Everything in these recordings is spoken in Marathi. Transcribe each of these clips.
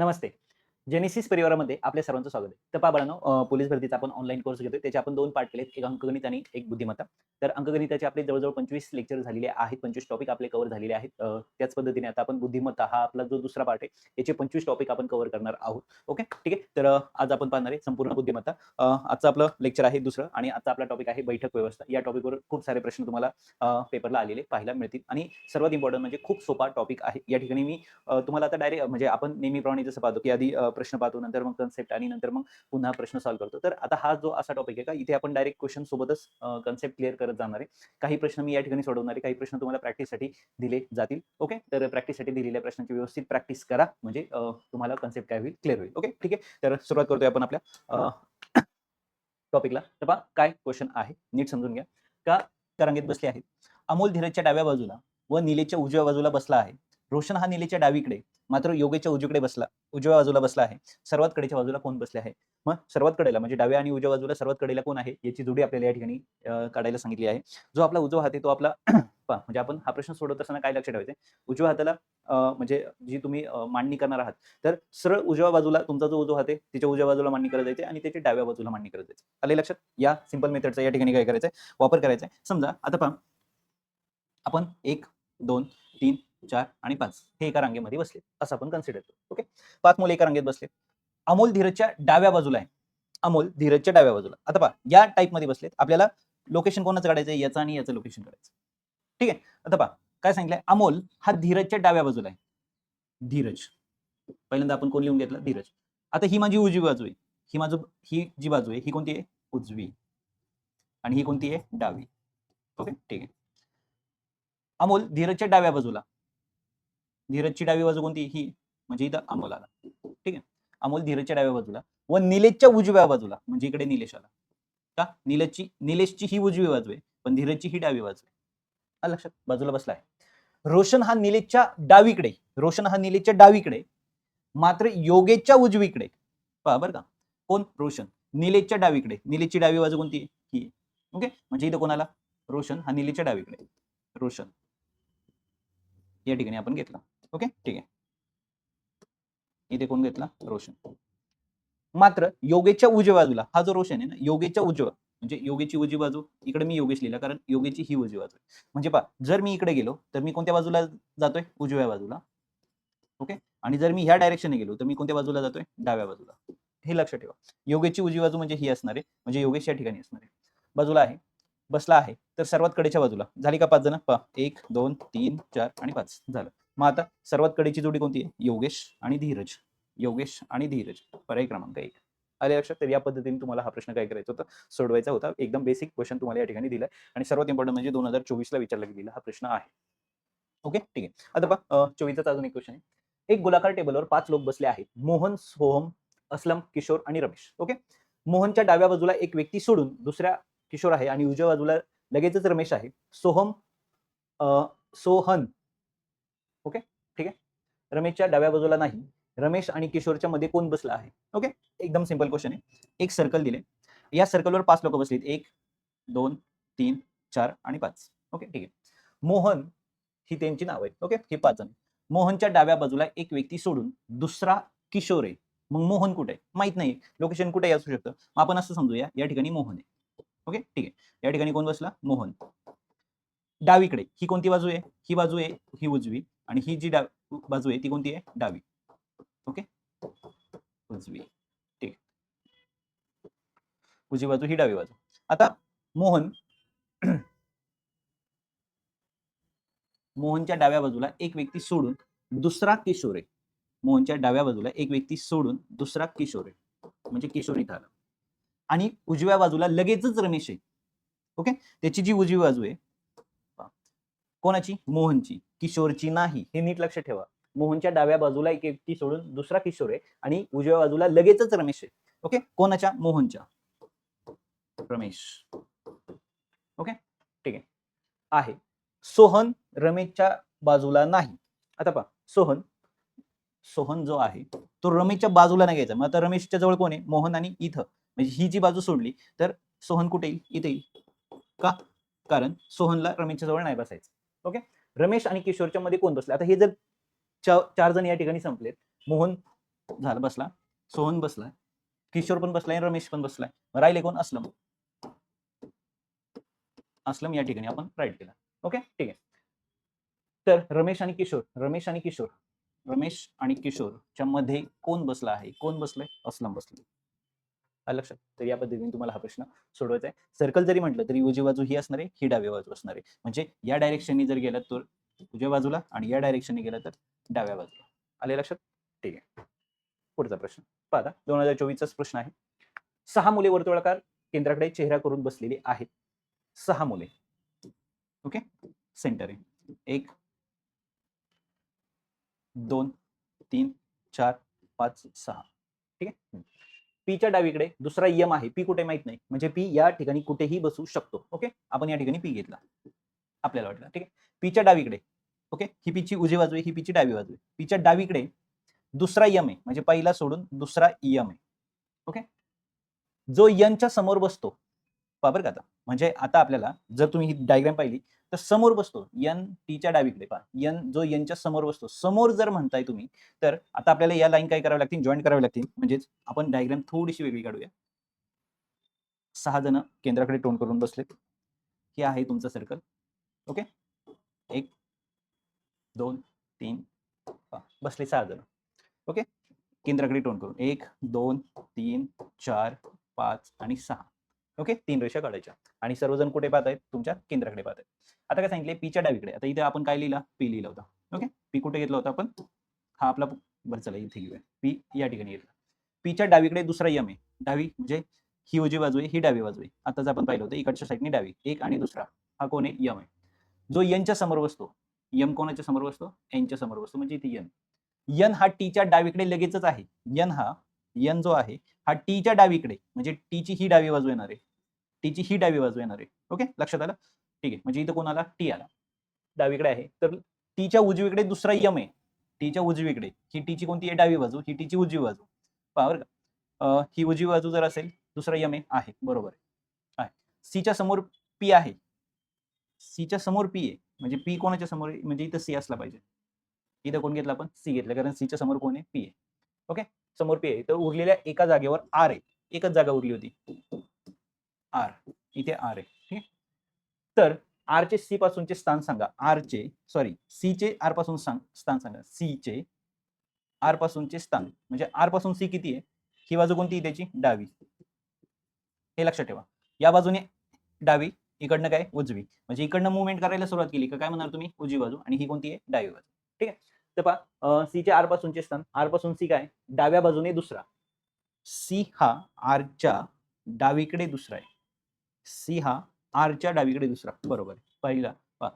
నమస్తే जेनेसिस परिवारामध्ये आपल्या सर्वांचं स्वागत आहे. तर बाळांनो पोलीस भरतीचा आपण ऑनलाईन कोर्स घेतोय. त्याचे आपण दोन पार्ट केलेत. एक अंकगणित आणि एक बुद्धिमत्ता. तर अंकगणिताचे आपले जवळजवळ पंचवीस लेक्चर झालेले आहेत. पंचवीस टॉपिक आपले कव्हर झालेले आहेत. त्याच पद्धतीने आता आपण बुद्धिमत्ता हा आपला जो दुसरा पार्ट आहे याचे पंचवीस टॉपिक आपण कव्हर करणार आहोत. ओके ठीक आहे? तर आज आपण पाहणार आहे संपूर्ण बुद्धिमत्ता. आजचं आपलं लेक्चर आहे दुसरं आणि आजचा आपला टॉपिक आहे बैठक व्यवस्था. या टॉपिकवर खूप सारे प्रश्न तुम्हाला पेपरला आलेले पाहायला मिळतील. आणि सर्वात इम्पॉर्टंट म्हणजे खूप सोपा टॉपिक आहे. या ठिकाणी मी तुम्हाला आता डायरेक्ट म्हणजे आपण नेहमीप्रमाणे जसं पाहतो की आधी प्रश्न पाहतो नंतर मग कन्सेप्ट आणि नंतर मग पुन्हा प्रश्न सॉल्व्ह करतो. तर आता हा जो असा टॉपिक आहे का इथे आपण डायरेक्ट क्वेश्चन सोबतच कन्सेप्ट क्लिअर करत जाणार आहे. काही प्रश्न मी या ठिकाणी सोडवणार आहे काही प्रश्न तुम्हाला प्रॅक्टिससाठी दिले जातील. ओके तर प्रॅक्टिससाठी दिलेल्या प्रश्नांची व्यवस्थित प्रॅक्टिस करा. म्हणजे तुम्हाला कन्सेप्ट काय होईल क्लिअर होईल. ओके ठीक आहे? तर सुरुवात करतोय आपण आपल्या टॉपिकला तर पहा काय क्वेश्चन आहे? नीट समजून घ्या. का त्या रांगेत बसले आहेत? अमोल धीरजच्या डाव्या बाजूला व निलेच्या उजव्या बाजूला बसला आहे. रोशन हा निलेच्या डावीकडे मात्र योगेच्या उजवीकडे बसला उजव्या बाजूला बसला आहे. सर्वात कडेच्या बाजूला कोण बसले आहे? मग सर्वात कडेला म्हणजे डाव्या आणि उजव्या बाजूला सर्वात कडेला कोण आहे? याची जोडी आपल्याला या ठिकाणी काढायला सांगितली आहे. जो आपला उजवा हात आहे तो आपला पहा, म्हणजे आपण हा प्रश्न सोडवत असताना काय लक्षात ठेवायचं उजव्या हाताला म्हणजे जी तुम्ही मांडणी करणार आहात तर सरळ उजव्या बाजूला तुमचा जो उजवा हात आहे त्याच्या उजव्या बाजूला मांडणी करत जायचे आणि त्याच्या डाव्या बाजूला मांडणी करत जायचे आले लक्षात? या सिंपल मेथडचा या ठिकाणी काय करायचं आहे वापर करायचा आहे समजा आता पहा आपण एक दोन तीन चार आणि पाच हे एका रांगेमध्ये बसले. असं आपण कन्सिडर करू ओके पाच मुलं एका रांगेत बसले. अमोल धीरजच्या डाव्या बाजूला आहे. अमोल धीरजच्या डाव्या बाजूला. आता पहा या टाईपमध्ये बसलेत. आपल्याला लोकेशन कोणाचं काढायचं आहे याचं आणि याचं लोकेशन काढायचं ठीक आहे? आता पहा काय सांगितलंय? अमोल हा धीरजच्या डाव्या बाजूला आहे. धीरज. पहिल्यांदा आपण कोण लिहून घेतलं? धीरज. आता ही माझी उजवी बाजू आहे. ही माझं ही जी बाजू आहे ही कोणती आहे? उजवी. आणि ही कोणती आहे? डावी. ओके ठीक आहे. अमोल धीरजच्या डाव्या बाजूला. धीरजची डावी बाजू कोणती? ही. म्हणजे इथं अमोल आला ठीक आहे? अमोल धीरजच्या डाव्या बाजूला व निलेशच्या उजव्या बाजूला म्हणजे इकडे निलेश आला का? निलेशची निलेशची ही उजवी बाजू आहे पण धीरजची ही डावी बाजू आहे. लक्षात? बाजूला बसला आहे. रोशन हा निलेशच्या डावीकडे. रोशन हा निलेशच्या डावीकडे. मात्र योगेशच्या उजवीकडे. पहा बरं का. कोण? रोशन. निलेशच्या डावीकडे. निलेशची डावी बाजू कोणती ही आहे. ओके? म्हणजे इथं कोणाला? रोशन हा निलेशच्या डावीकडे. रोशन. या ठिकाणी आपण घेतला. ओके? ठीक आहे. इथे कोण घेतला रोशन. मात्र योगेच्या उजव्या बाजूला हा जो रोशन आहे ना योगेच्या उजव्या म्हणजे योगेची उजवी बाजू इकडे मी योगेश लिहिला कारण योगेची ही उजवी बाजू आहे. म्हणजे पा जर मी इकडे गेलो तर मी कोणत्या बाजूला जातोय? उजव्या बाजूला. ओके? आणि जर मी ह्या डायरेक्शनने गेलो तर मी कोणत्या बाजूला जातोय? डाव्या बाजूला. हे लक्षात ठेवा. योगेची उजवी बाजू म्हणजे ही असणार आहे म्हणजे योगेश या ठिकाणी असणार आहे. बाजूला आहे बसला आहे तर सर्वात कडेच्या बाजूला. झाली का पाच जण? पा एक दोन तीन चार आणि पाच. झालं. मग आता सर्वात कडेची जोडी कोणती आहे? योगेश आणि धीरज. योगेश आणि धीरज. पर्याय क्रमांक एक. आले लक्षात? तर या पद्धतीने तुम्हाला हा प्रश्न काय करायचा होता? सोडवायचा होता. एकदम बेसिक क्वेश्चन तुम्हाला या ठिकाणी दिलाय. आणि सर्वात इम्पॉर्टंट म्हणजे दोन हजार चोवीसला विचारला गेलेला हा प्रश्न आहे. ओके ठीक आहे. आता बघा चोवीसचा अजून एक क्वेश्चन आहे. एक गोलाकार टेबलवर पाच लोक बसले आहेत. मोहन सोहम असलम किशोर आणि रमेश. ओके मोहनच्या डाव्या बाजूला एक व्यक्ती सोडून दुसऱ्या किशोर आहे आणि उजव्या बाजूला लगेचच रमेश आहे. सोहम सोहन रमेशच्या डाव्या बाजूला नाही. रमेश आणि किशोरच्या मध्ये कोण बसला आहे? ओके एकदम सिंपल क्वेश्चन आहे. एक सर्कल दिले. या सर्कलवर पाच लोक बसलीत. एक दोन तीन चार आणि पाच. ओके ठीक आहे. मोहन ही त्यांची नाव आहेत. ओके ही पाच जण. मोहनच्या डाव्या बाजूला एक व्यक्ती सोडून दुसरा किशोर आहे. मग मोहन कुठे? आहे माहीत नाही. लोकेशन कुठे असू शकतं. मग आपण असं समजूया. या ठिकाणी मोहन आहे. ओके ठीक आहे. या ठिकाणी कोण बसला? मोहन. डावीकडे. ही कोणती बाजू आहे? ही बाजू आहे. ही उजवी. आणि ही जी डाव बाजू आहे ती कोणती आहे? डावी. ओके? उजवी ठीक. उजवी बाजू ही डावी बाजू. आता मोहन मोहनच्या डाव्या बाजूला एक व्यक्ती सोडून दुसरा किशोर. आहे मोहनच्या डाव्या बाजूला एक व्यक्ती सोडून दुसरा किशोर. आहे म्हणजे किशोर इथं आला आणि उजव्या बाजूला लगेचच रमेश आहे. ओके? त्याची जी उजवी बाजू आहे कोणाची? मोहनची. किशोरची नाही हे नीट लक्ष ठेवा. मोहनच्या डाव्या बाजूला एक व्यक्ती सोडून दुसरा किशोर आहे आणि उजव्या बाजूला लगेचच रमेश आहे. ओके? कोणाच्या? मोहनच्या. रमेश. ओके? ठीक आहे. आहे. सोहन रमेशच्या बाजूला नाही. आता पहा. सोहन सोहन जो आहे तो रमेशच्या बाजूला नाही घ्यायचा. मग आता रमेशच्या जवळ कोण आहे? मोहन आणि इथं. म्हणजे ही जी बाजू सोडली तर सोहन कुठे येईल? इथे येईल. का? कारण सोहनला रमेशच्या जवळ नाही बसायचं. ओके? रमेश आणि किशोरच्या मध्ये कोण बसले? आता हे जर चार जण या ठिकाणी संपलेत. मोहन झालं बसला. सोहन बसला. किशोर पण बसलाय आणि रमेश पण बसलाय मग राहिले कोण? असलम. असलम या ठिकाणी आपण राईट केला. ओके ठीक आहे. तर रमेश आणि किशोर. रमेश आणि किशोर. रमेश आणि किशोरच्या मध्ये कोण बसला आहे? कोण बसलंय? असलम बसले. लक्षात. तर या पद्धतीने तुम्हाला हा प्रश्न सोडवायचा आहे. सर्कल जरी म्हटलं तरी उजवी बाजू ही असणार आहे ही डावी बाजू असणार आहे. म्हणजे या डायरेक्शननी जर गेलं तर उजव्या बाजूला आणि या डायरेक्शनने गेलं तर डाव्या बाजूला. आले लक्षात? ठीक आहे. पुढचा प्रश्न. पाहता दोन हजार चोवीसचाच प्रश्न आहे. सहा मुले वर्तुळाकार केंद्राकडे चेहरा करून बसलेली आहेत. सहा मुले. ओके? सेंटर आहे. एक दोन तीन चार पाच सहा. ठीक आहे? पीच्या डावीकडे दुसरा यम आहे. पी कुठे माहीत नाही. म्हणजे पी या ठिकाणी कुठेही बसू शकतो. ओके आपण या ठिकाणी पी घेतला. आपल्याला वाटलं. ठीक आहे? पीच्या डावीकडे. ओके ही पीची उजी बाजू आहे. ही पीची डावी बाजू आहे. पीच्या डावीकडे दुसरा यम आहे. म्हणजे पहिला सोडून दुसरा यम आहे. ओके जो यनच्या समोर बसतो बरं का आता. म्हणजे आता आपल्याला जर तुम्ही ही डायग्राम पाहिली तर समोर बसतो. यन टीच्या डावीकडे पहा. यन जो यनच्या समोर बसतो. समोर जर म्हणताय तुम्ही तर आता आपल्याला या लाईन काय कराव्या लागतील? जॉईंट करावे लागतील. म्हणजेच आपण डायग्राम थोडीशी वेगळी काढूया. सहा जण केंद्राकडे टोन करून बसलेत. हे आहे तुमचं सर्कल ओके एक दोन तीन बसले सहा जण. ओके केंद्राकडे टोन करून. एक दोन तीन चार पाच आणि सहा. ओके? तीन रेषा काढायच्या. आणि सर्वजण कुठे पाहत आहेत? तुमच्या केंद्राकडे पाहत आहेत. आता काय सांगितले पीच्या डावीकडे. आता इथे आपण काय लिहिला? पी लिहिला होता. ओके? पी कुठे घेतला होता आपण? हा आपला बरं चला इथे घेऊया. पी या ठिकाणी घेतला. पीच्या डावीकडे दुसरा यम आहे. डावी म्हणजे ही उजी बाजू आहे ही डावी बाजू आहे. आताच आपण पाहिलं होतं इकडच्या साईडने डावी एक आणि दुसरा. हा कोण आहे? यम आहे. जो यनच्या समोर बसतो. यम कोणाच्या समोर बसतो? एनच्या समोर बसतो म्हणजे इथे यन यन हा टीच्या डावीकडे लगेचच आहे. यन हा यन जो आहे हा टीच्या डावीकडे. म्हणजे टीची ही डावी बाजू येणार आहे. टीची ही डावी बाजू येणार आहे. ओके? लक्षात आलं? ठीक आहे. म्हणजे इथं कोण आला टी आला. डावीकडे आहे. तर टीच्या उजवीकडे दुसरा यम आहे. टीच्या उजवीकडे. ही टीची कोणती आहे? डावी बाजू. ही टीची उजवी बाजू. पावर का. ही उजवी बाजू जर असेल दुसरा यम आहे. आहे. बरोबर आहे. सीच्या समोर पी आहे. सीच्या समोर पी आहे. म्हणजे पी कोणाच्या समोर म्हणजे इथं सी असला पाहिजे. इथं कोण घेतलं आपण? सी घेतलं. कारण सीच्या समोर कोण आहे? पी आहे. ओके? समोर पी आहे. तर उरलेल्या एका जागेवर आर आहे. एकच जागा उरली होती. आर. इथे आर आहे ठीक तर आर चे सी पासूनचे स्थान सांगा. आर चे सॉरी सी चे आरपासून सांग स्थान सांगा. सी चे आर पासूनचे स्थान. म्हणजे आरपासून सी किती आहे? ही बाजू कोणती आहे त्याची? डावी. हे लक्षात ठेवा. या बाजूने डावी इकडनं काय? उजवी. म्हणजे इकडनं मुवमेंट करायला सुरुवात केली का? काय म्हणणार तुम्ही? उजवी बाजू. आणि ही कोणती आहे? डावी बाजू. ठीक आहे? तर पहा सीचे आर पासूनचे स्थान. आरपासून सी काय? डाव्या बाजूने दुसरा. सी हा आरच्या डावीकडे दुसरा आहे. सी हा आरच्या डावीकडे दुसरा. बरोबर पहिला पहा.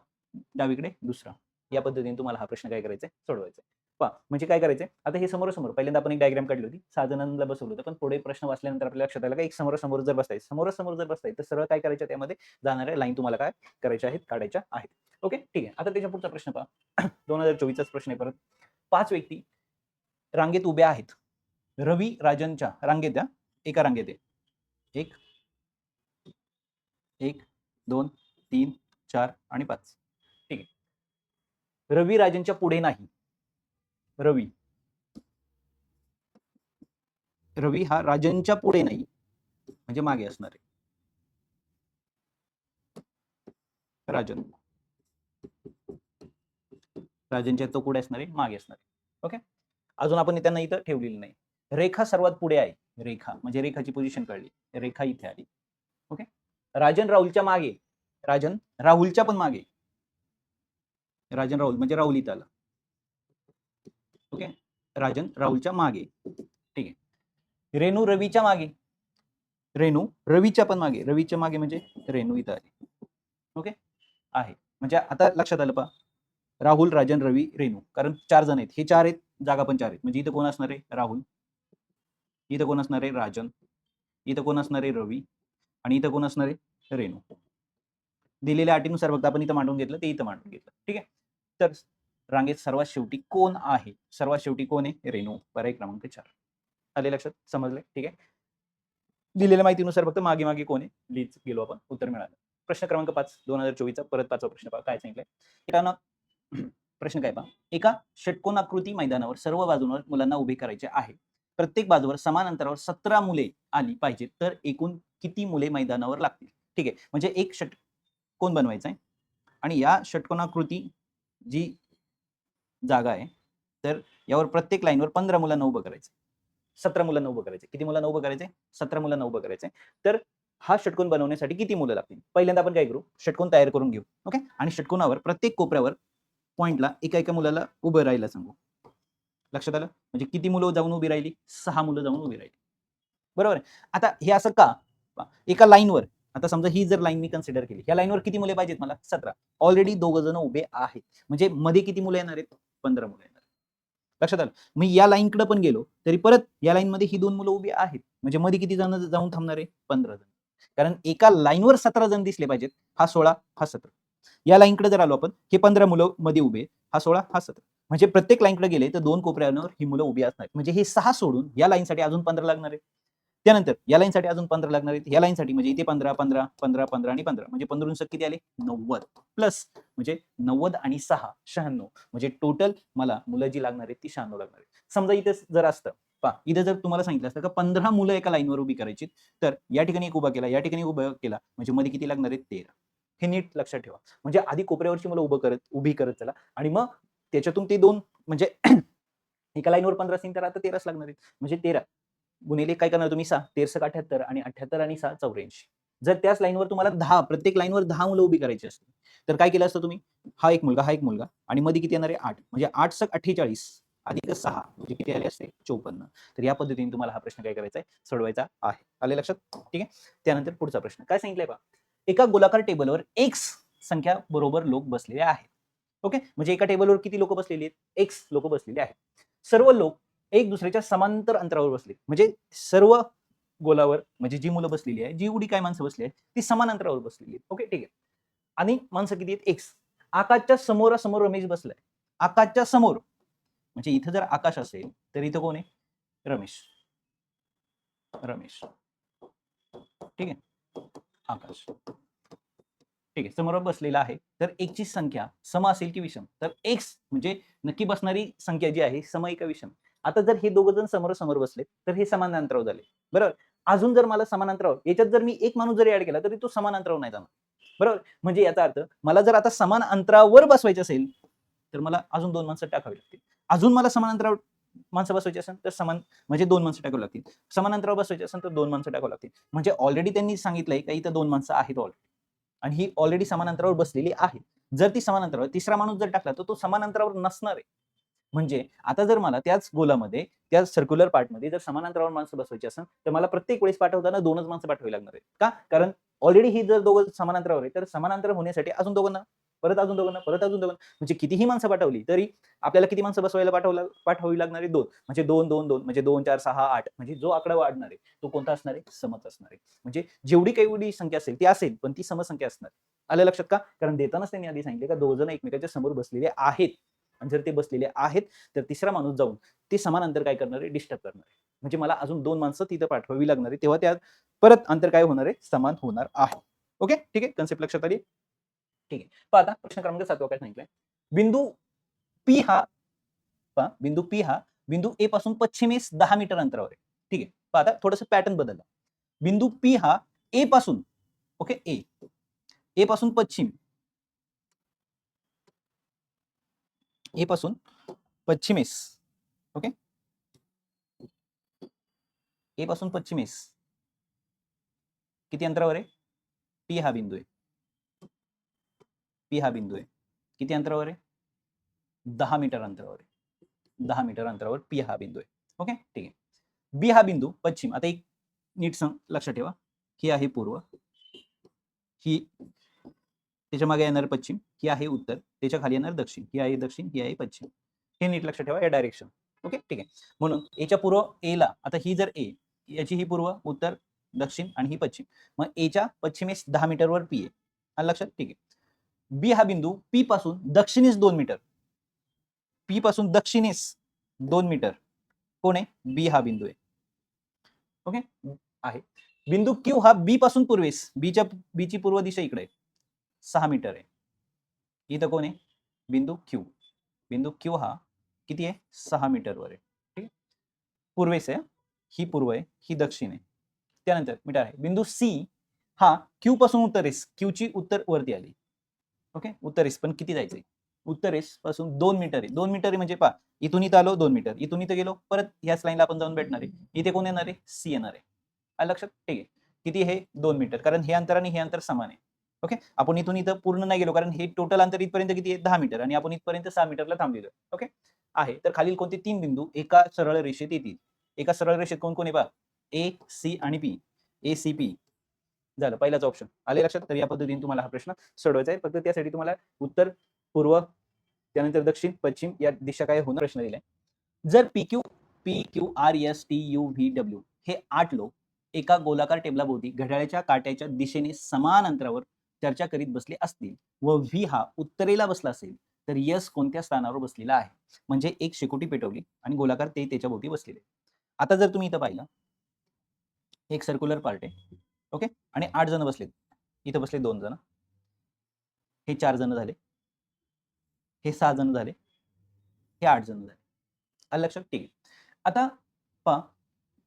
डावीकडे दुसरा. या पद्धतीने तुम्हाला हा प्रश्न काय करायचा आहे सोडवायचा आहे पहा म्हणजे काय करायचंय? आता हे समोरासमोर. पहिल्यांदा आपण एक डायग्राम काढली होती. सहा जणांना बसवलं होतं. पण पुढे प्रश्न वाचल्यानंतर आपल्या लक्षात आलं का एक समोरासमोर जर बसताय. समोरासमोर जर बसताय तर सरळ काय करायचं त्यामध्ये? जाणाऱ्या लाईन तुम्हाला काय करायच्या आहेत? काढायच्या आहेत. ओके? ठीक आहे. आता त्याच्या पुढचा प्रश्न पहा. दोन हजार चोवीसचाच प्रश्न आहे परत. पाच व्यक्ती रांगेत उभ्या आहेत. रवी राजनच्या रांगेत द्या एका रांगेत एक एक दोन तीन चार आणि पाच. ठीक आहे. रवी राजेंच्या पुढे नाही. रवी. रवी हा राजांच्या पुढे नाही. म्हणजे मागे असणार आहे. राजन. राजनच्या तो पुढे असणार आहे मागे असणार आहे. ओके? अजून आपण त्यांना इथं ठेवलेली नाही. रेखा सर्वात पुढे आहे. रेखा. म्हणजे रेखाची पोझिशन कळली. रेखा इथे आली. ओके? राजन राहुलच्या मागे. राजन राहुलच्या पण मागे. राजन राहुल म्हणजे राहुल इथं आला. ओके? राजन राहुलच्या मागे. ठीक आहे. रेणू रवीच्या मागे. रेणू रवीच्या पण मागे. रवीच्या मागे म्हणजे रेणू इथं आली. ओके? आहे. म्हणजे आता लक्षात आलं पा राहुल राजन रवी रेणू. कारण चार जण आहेत. हे चार आहेत. जागा पण चार आहेत. म्हणजे इथं कोण असणार आहे? राहुल. इथं कोण असणार आहे? राजन. इथं कोण असणार आहे? रवी. आणि इथं कोण असणार आहे? रेणू. दिलेल्या अटीनुसार फक्त आपण इथं मांडून घेतलं ते इथं मांडून घेतलं. ठीक आहे? तर रांगेत सर्वात शेवटी कोण आहे? सर्वात शेवटी कोण आहे? रेणू. पर्याय क्रमांक चार. आले लक्षात? समजले? ठीक आहे? दिलेल्या माहितीनुसार फक्त मागे मागे कोण आहे? लिहित गेलो आपण. उत्तर मिळालं. प्रश्न क्रमांक पाच दोन हजार चोवीसचा परत पाचवा प्रश्न पहा. काय सांगितलंय? एका प्रश्न काय पहा? एका षटकोनाकृती मैदानावर सर्व बाजूंवर मुलांना उभे करायचे आहे. प्रत्येक बाजूवर समान अंतरावर सतरा मुले आली पाहिजेत. तर एकूण किती मुले मैदानावर लागतील? ठीक आहे. म्हणजे एक षटकोन बनवायचा आहे? आणि या षटकोनाकृती जी जागा आहे तर यावर प्रत्येक लाईनवर पंधरा मुलांना उभं करायचं सतरा मुलांना उभं करायचं किती मुलांना उभं करायचंय सतरा मुलांना उभं करायचंय तर हा षटकोन बनवण्यासाठी किती मुलं लागतील? पहिल्यांदा आपण काय करू? षटकोन तयार करून घेऊ. ओके? आणि षटकोनावर प्रत्येक कोपऱ्यावर पॉइंटला एका एका मुलाला उभं राहायला सांगू. लक्षात आलं? म्हणजे किती मुलं जाऊन उभी राहिली? सहा मुलं जाऊन उभी राहिली. बरोबर आहे? आता हे असं का? एका लाईनवर. आता समजा ही जर लाईन मी कन्सिडर केली या लाईनवर किती मुले पाहिजेत मला? सतरा. ऑलरेडी दोघ जण उभे आहेत. म्हणजे मध्ये किती मुलं येणार आहेत? पंधरा मुलं येणार लक्षात आलं? मी या लाईनकडे पण गेलो तरी परत या लाईन मध्ये ही दोन मुलं उभी आहेत. म्हणजे मध्ये किती जण जाऊन थांबणार आहे? पंधरा जण. कारण एका लाईनवर सतरा जण दिसले पाहिजेत हा सोळा हा सतरा. या लाईनकडे जर आलो आपण हे पंधरा मुलं मध्ये उभे हा सोळा हा सतरा. म्हणजे प्रत्येक लाईनकडे गेले तर दोन कोपऱ्यांवर ही मुलं उभी असणार म्हणजे हे सहा सोडून या लाईनसाठी अजून पंधरा लागणार आहे त्यानंतर या लाईनसाठी अजून पंधरा लागणार आहेत. या लाईनसाठी म्हणजे इथे पंधरा पंधरा पंधरा पंधरा आणि पंधरा. म्हणजे पंधरा किती आले नव्वद. प्लस म्हणजे नव्वद आणि सहा शहाण्णव. म्हणजे टोटल मला मुलं जी लागणार आहेत ती शहाण्णव लागणार आहेत. समजा इथे जर असतं पा इथे जर तुम्हाला सांगितलं असतं का पंधरा मुलं एका लाईनवर उभी करायची तर या ठिकाणी एक उभा केला या ठिकाणी उभा केला म्हणजे मध्ये किती लागणार आहेत? तेरा. हे नीट लक्षात ठेवा. म्हणजे आधी कोपऱ्यावरची मुलं उभं करत उभी करत चला. आणि मग त्याच्यातून ते दोन म्हणजे एका लाईनवर पंधरा असतील तर आता तेराच लागणार आहेत. म्हणजे तेरा. गुणिले काय करणार तुम्ही? सहा तेरसक अठ्याहत्तर? आणि अठ्याहत्तर आणि सहा चौऱ्याऐंशी. जर त्याच लाईनवर तुम्हाला दहा प्रत्येक लाईनवर दहा मुलं उभी करायची असते तर काय केलं असतं तुम्ही? हा एक मुलगा हा एक मुलगा आणि मध्ये किती येणार? आहे आठ. म्हणजे आठ सक अठ्ठेचाळीस अधिक सहा म्हणजे किती आले असते? चौपन्न. तर या पद्धतीने तुम्हाला हा प्रश्न काय करायचा आहे? सोडवायचा आहे. आले लक्षात? ठीक आहे? त्यानंतर पुढचा प्रश्न. काय सांगितलंय बा? एका गोलाकार टेबलवर एक्स संख्या बरोबर लोक बसलेले आहेत. ओके? म्हणजे एका टेबलवर किती लोक बसलेली आहेत? एक्स लोक बसलेले आहेत. सर्व लोक एक दुसऱ्याच्या समांतर अंतरावर बसले. म्हणजे सर्व गोलावर म्हणजे जी मुलं बसलेली आहे जी उडी काय माणसं बसली आहेत ती समान अंतरावर बसलेली आहेत. ओके ठीक आहे. आणि माणसं किती आहेत? एक्स आकाशच्या समोरासमोर रमेश बसलाय. आकाशच्या समोर. म्हणजे इथं जर आकाश असेल तर इथं कोण आहे? रमेश. रमेश. ठीक आहे? आकाश. ठीक आहे समोर बसलेला आहे. तर एकची संख्या सम असेल की विषम? तर एक्स म्हणजे नक्की बसणारी संख्या जी आहे सम एका विषम? आता जर हे दोघ जण समोर समोर बसले तर हे समान अंतरावर झाले. बरोबर? अजून जर मला समान अंतरावर याच्यात जर मी एक माणूस जरी ऍड केला तरी तो समान अंतरावर नाही जाणार. बरोबर? म्हणजे याचा अर्थ मला जर आता समान अंतरावर बसवायचं असेल तर मला अजून दोन माणसं टाकावी लागतील. अजून मला समान अंतरावर माणसं बसवायची असेल तर समान म्हणजे दोन माणसं टाकावी लागतील. समान अंतरावर बसवायची असेल तर दोन माणसं टाकावी लागतील. म्हणजे ऑलरेडी त्यांनी सांगितलंय का इथं दोन माणसं आहेत ऑलरेडी आणि ही ऑलरेडी समान अंतरावर बसलेली आहे जर ती समान अंतरावर तिसरा माणूस जर टाकला तर तो समान अंतरावर नसणार आहे. म्हणजे आता जर मला त्याच गोलामध्ये त्या सर्क्युलर पार्टमध्ये जर समान अंतरावर माणसं बसवायची असेल तर मला प्रत्येक वेळेस पाठवताना दोनच माणसं पाठवावी लागणार आहेत. का? कारण ऑलरेडी ही जर दोघं समान अंतरावर आहे तर समान अंतर होण्यासाठी अजून दोघांना परत अजून दोघांना परत अजून दोघांना म्हणजे कितीही माणसं पाठवली तरी आपल्याला किती माणसं बसवायला पाठवला पाठवावी लागणार आहे दोन. म्हणजे दोन दोन दोन म्हणजे दोन चार सहा आठ. म्हणजे जो आकडा वाढणार आहे तो कोणता असणार आहे? समच असणार आहे. म्हणजे जेवढी काही एवढी संख्या असेल ती असेल पण ती समसंख्या असणार. आलं लक्षात का? कारण देतानाच त्यांनी आधी सांगितले का दोन जण एकमेकाच्या समोर बसलेले आहेत. आणि जर ते बसलेले आहेत तर तिसरा माणूस जाऊन ते समान अंतर काय करणार? आहे डिस्टर्ब करणार. आहे म्हणजे मला अजून दोन माणसं तिथं पाठवावी लागणार. आहे तेव्हा त्यात परत अंतर काय होणार आहे? समान होणार आहे. ओके ठीक आहे? कन्सेप्ट लक्षात आली? ठीक आहे. पहा आता प्रश्न क्रमांक सातवा काय सांगितलंय. बिंदू पी हा पहा बिंदू पी हा बिंदू ए पासून पश्चिमेस दहा मीटर अंतरावर आहे. ठीक आहे? पहा आता थोडस पॅटर्न बदलला. बिंदू पी हा ए पासून ओके ए ए पासून पश्चिम. ए पासून पश्चिमेस. ओके? ए पासून पश्चिमेस. किती अंतरावर आहे? पी हा बिंदू आहे. पी हा बिंदू आहे. किती अंतरावर आहे? दहा मीटर अंतरावर आहे. दहा मीटर अंतरावर पी हा बिंदू आहे. ओके? ठीक आहे. बी हा बिंदू पश्चिम. आता एक नीट सांग लक्षात ठेवा. ही आहे पूर्व. ही त्याच्यामागे येणार पश्चिम. ही आहे उत्तर त्याच्याखाली येणार दक्षिण ही आहे दक्षिण ही आहे पश्चिम. हे नीट लक्षात ठेवा या डायरेक्शन ओके ठीक आहे. म्हणून याच्या पूर्व एला आता ही जर ए याची ही पूर्व उत्तर दक्षिण आणि ही पश्चिम. मग एच्या पश्चिमेस दहा मीटरवर पी आहे. लक्षात? ठीक आहे. बी हा बिंदू पी पासून दक्षिणेस दोन मीटर. पी पासून दक्षिणेस दोन मीटर. कोण आहे? बी हा बिंदू आहे. ओके आहे. बिंदू क्यू हा बी पासून पूर्वेस बीच्या बीची पूर्व दिशा इकडे सहा मीटर आहे. इथं कोण आहे? बिंदू क्यू बिंदू क्यू हा किती आहे? सहा मीटरवर आहे. ठीक? आहे पूर्वेस आहे ही पूर्व आहे ही दक्षिण आहे. त्यानंतर मीटर आहे. बिंदू सी हा क्यू पासून उत्तरेस क्यूची उत्तर वरती आली. ओके उत्तरेस पण किती जायचंय? उत्तरेस पासून दोन मीटर आहे. दोन मीटर आहे म्हणजे पा इथून इथं आलो दोन मीटर इथून इथं गेलो परत ह्याच लाईनला आपण जाऊन भेटणार आहे. इथे कोण येणार आहे? सी येणार आहे. लक्षात? ठीक आहे. किती हे? दोन मीटर कारण हे अंतर आणि हे अंतर समान आहे. ओके आपण इथून इथं पूर्ण नाही गेलो कारण हे टोटल अंतर इथपर्यंत किती आहे? दहा मीटर. आणि आपण इथपर्यंत सहा मीटरला थांबलेलो ओके आहे. तर खालील कोणते तीन बिंदू? एका सरळ रेषेत येतील. एका सरळ रेषेत कोण कोण आहे पहा? ए सी आणि पी ए सी पी झालं. पहिलाच ऑप्शन आले लक्षात? तर या पद्धतीने तुम्हाला हा प्रश्न सोडवायचा आहे. फक्त त्यासाठी तुम्हाला उत्तर पूर्व त्यानंतर दक्षिण पश्चिम या दिशा काय होणार? प्रश्न दिलाय. जर P Q P Q R S T U V W हे आठ लोक एका गोलाकार टेबलाभोवती घड्याळ्याच्या काट्याच्या दिशेने समान अंतरावर चर्चा करीत बसले असतील व व्ही हा उत्तरेला बसला असेल तर यस कोणत्या स्थानावर बसलेला आहे? म्हणजे एक शेकोटी पेटवली आणि गोलाकार ते त्याच्या भोवती बसलेले. आता जर तुम्ही इथं पाहिलं एक सर्क्युलर पार्ट आहे. ओके आणि आठ जण बसलेत. इथं बसले दोन जण. हे चार जण झाले. हे सहा जण झाले. हे आठ जण झाले. आलं लक्षात? ठीक आहे. आता पहा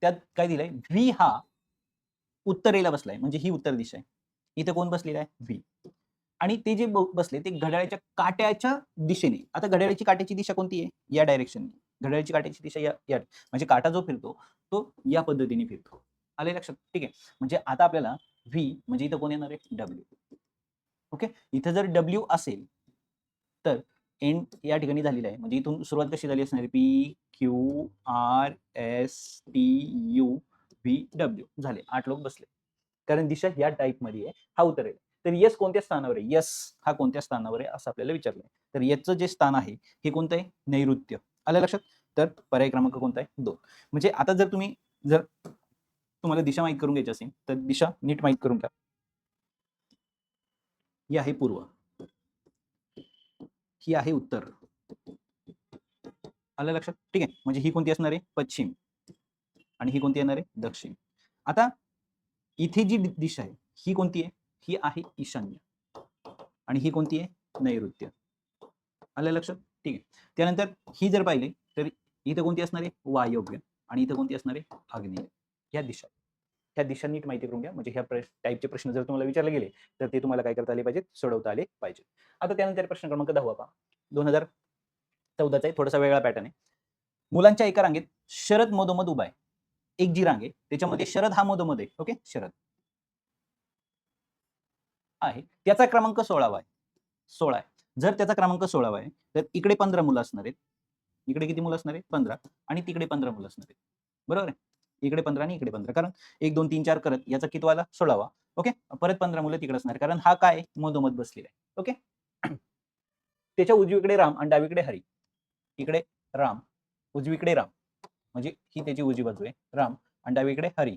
त्यात काय दिलंय? व्ही हा उत्तरेला बसलाय. म्हणजे ही उत्तर दिशा आहे. इथं कोण बसलेला आहे? व्ही आणि ते जे बसले ते घड्याळाच्या काट्याच्या दिशेने. आता घड्याळाची काट्याची दिशा कोणती आहे? या डायरेक्शन घड्याळाची काट्याची दिशा या या म्हणजे काटा जो फिरतो तो या पद्धतीने फिरतो. आले लक्षात? ठीक आहे? म्हणजे आता आपल्याला व्ही म्हणजे इथं कोण येणार आहे? W okay? इथं जर डब्ल्यू असेल तर एंड या ठिकाणी झालेलं आहे. म्हणजे इथून सुरुवात कशी झाली असणार P Q R S T U V W झाले. आठ लोक बसले. कारण दिशा या टाईपमध्ये आहे. हा उतरेल तर यस कोणत्या स्थानावर आहे? यस हा कोणत्या स्थानावर आहे? असं आपल्याला विचारलंय तर याचं जे स्थान आहे हे कोणतं आहे? नैऋत्य. आलं लक्षात? तर पर्याय क्रमांक कोणता आहे? दोन. म्हणजे आता जर तुम्ही जर तुम्हाला दिशा माहीत करून घ्यायची असेल तर दिशा नीट माहीत करून घ्या. ही आहे पूर्व. ही आहे उत्तर. आलं लक्षात? ठीक आहे. म्हणजे ही कोणती असणार आहे? पश्चिम. आणि ही कोणती येणार आहे? दक्षिण. आता इथे जी दिशा आहे ही कोणती आहे? ही आहे ईशान्य. आणि ही कोणती आहे? नैऋत्य. आलं लक्षात? ठीक आहे. त्यानंतर ही जर पाहिली तर इथं कोणती असणार आहे? वायव्य. आणि इथं कोणती असणार आहे? आग्नेय ह्या दिशा. ह्या दिशा नीट माहिती करून घ्या. म्हणजे ह्या टाईपचे प्रश्न जर तुम्हाला विचारले गेले तर ते तुम्हाला काय करता आले पाहिजेत? सोडवता आले पाहिजे आता त्यानंतर प्रश्न क्रमांक दहावा पहा दोन हजार चौदाचा आहे. थोडासा वेगळा पॅटर्न आहे. मुलांच्या एका रांगेत शरद मधोमध उभा आहे. एक जी रांग आहे त्याच्यामध्ये शरद हा मधोमध आहे. ओके? शरद. आहे. त्याचा क्रमांक सोळावा आहे. सोळा आहे. जर त्याचा क्रमांक सोळावा आहे तर इकडे पंधरा मुलं असणार आहेत. इकडे किती मुलं असणार आहेत? पंधरा. आणि तिकडे पंधरा मुलं असणार आहेत. बरोबर आहे? इकडे पंधरा आणि इकडे पंधरा. कारण एक दोन तीन चार करत याचा कितवाला? सोळावा. ओके? परत पंधरा मुलं तिकडे असणार. कारण हा काय मधोमध बसलेला आहे. ओके? त्याच्या उजवीकडे राम आणि डावीकडे हरी. इकडे राम. उजवीकडे राम. म्हणजे ही त्याची उजवी बाजू आहे. राम आणि डावीकडे हरी.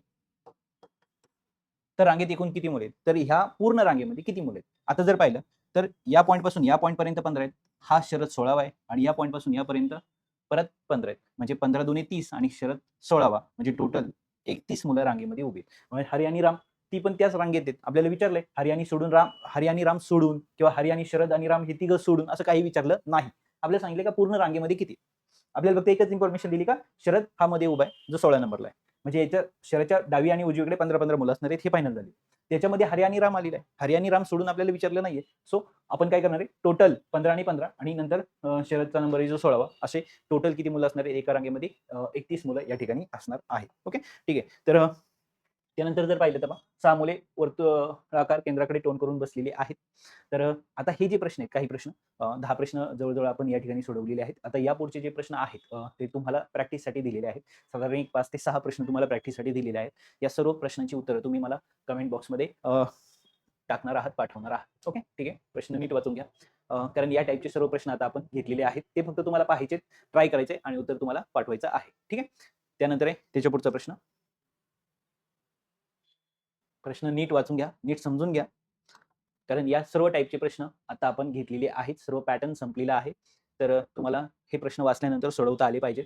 तर रांगेत एकूण किती मुले आहेत? तर ह्या पूर्ण रांगेमध्ये किती मुले आहेत? आता जर पाहिलं तर या पॉईंटपासून या पॉईंट पर्यंत पंधरा आहेत. हा शरद सोळावा आहे आणि या पॉईंटपासून यापर्यंत परत पंधरा आहेत. म्हणजे पंधरा दोन्ही तीस आणि शरद सोळावा म्हणजे टोटल एकतीस मुलं रांगेमध्ये उभी आहेत. म्हणजे हरी आणि राम ती पण त्याच रांगेत आहेत. आपल्याला विचारलंय हरियाणी सोडून राम हरियाणी राम सोडून किंवा हरियाणी शरद आणि राम हे तिघं सोडून असं काही विचारलं नाही. आपल्याला सांगितलं का पूर्ण रांगेमध्ये किती आपल्याला फक्त एकच इन्फॉर्मेशन दिली का? शरद हा मध्ये उभा आहे जो सोळा नंबरला आहे. म्हणजे याच्या शरदच्या डावी आणि उजवीकडे पंधरा पंधरा मुलं असणार आहेत हे फायनल झाले. त्याच्यामध्ये हरियाणी राम आलेला आहे हरियाणी राम सोडून आपल्याला विचारलं नाहीये. सो आपण काय करणार आहे? टोटल पंधरा आणि पंधरा आणि नंतर शरदचा नंबर आहे जो सोळावा. असे टोटल किती मुलं असणार आहे? एका रांगेमध्ये एकतीस मुलं या ठिकाणी असणार आहेत. ओके ठीक आहे. तर त्यानंतर जर पाहिलं तर पहा, सहा मुले वर्तुळाकार केंद्राकडे टोन करून बसलेली आहेत. तर आता हे जे प्रश्न आहेत काही प्रश्न दहा प्रश्न जवळजवळ आपण या ठिकाणी सोडवलेले आहेत. आता या पुढचे जे प्रश्न आहेत ते तुम्हाला प्रॅक्टिससाठी दिलेले आहेत. साधारण एक पाच ते सहा प्रश्न तुम्हाला प्रॅक्टिससाठी दिलेले आहेत. या सर्व प्रश्नांची उत्तरं तुम्ही मला कमेंट बॉक्समध्ये टाकणार आहात पाठवणार आहात. ओके? ठीक आहे? प्रश्न नीट वाचून घ्या. कारण या टाईपचे सर्व प्रश्न आता आपण घेतलेले आहेत. ते फक्त तुम्हाला पाहायचे ट्राय करायचे आणि उत्तर तुम्हाला पाठवायचं आहे. ठीक आहे? त्यानंतर आहे त्याच्या पुढचा प्रश्न. प्रश्न नीट वाचून घ्या नीट समजून घ्या. कारण या सर्व टाईपचे प्रश्न आता आपण घेतलेले आहेत सर्व पॅटर्न संपलेला आहे. तर तुम्हाला हे प्रश्न वाचल्यानंतर सोडवता आले पाहिजेत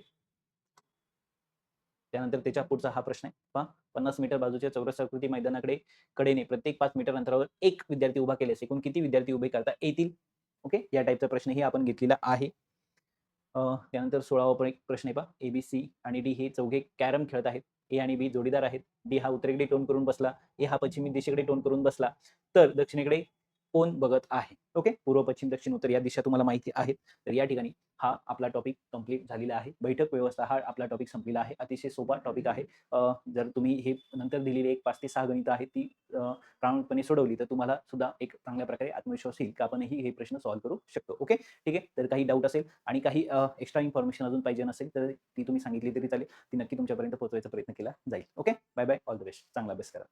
त्यानंतर त्याच्या पुढचा हा प्रश्न आहे. पहा पन्नास मीटर बाजूच्या चौरस आकृती मैदानाकडे कडेने प्रत्येक पाच मीटर अंतरावर एक विद्यार्थी उभा केल्यास एकूण किती विद्यार्थी उभे करता येतील? ओके या टाईपचा प्रश्नही आपण घेतलेला आहे. त्यानंतर 16वा पण एक प्रश्न आहे पहा. ए, बी, सी आणि डी हे चौघे कॅरम खेळत आहेत. ए आणि बी जोडीदार आहेत. डी हा उत्तरेकडे टोन करून बसला. ए हा पश्चिमी दिशेकडे टोन करून बसला. तर दक्षिणेकडे कोण बघत आहे? ओके. पूर्व, पश्चिम, दक्षिण, उत्तर या दिशा तुम्हाला माहिती आहेत. तर या ठिकाणी हा आपला टॉपिक कंप्लीट झालेला आहे. बैठक व्यवस्था हा आपला टॉपिक संपलेला आहे. अतिशय सोपा टॉपिक आहे. जर तुम्ही हे नंतर दिलेली एक पाच ते सहा गणित आहेत ती प्रामाणिकपणे सोडवली तर तुम्हाला सुद्धा एक चांगल्या प्रकारे आत्मविश्वास येईल की आपणही हे प्रश्न सॉल्व्ह करू शकतो. ओके. ठीक आहे. तर काही डाऊट असेल आणि काही एक्स्ट्रा इन्फॉर्मेशन अजून पाहिजे नसेल तर ती तुम्ही सांगितली तरी चालेल. ती नक्की तुमच्यापर्यंत पोहोचवायचा प्रयत्न केला जाईल. Okay. Bye bye. All the best. चांगला अभ्यास करा.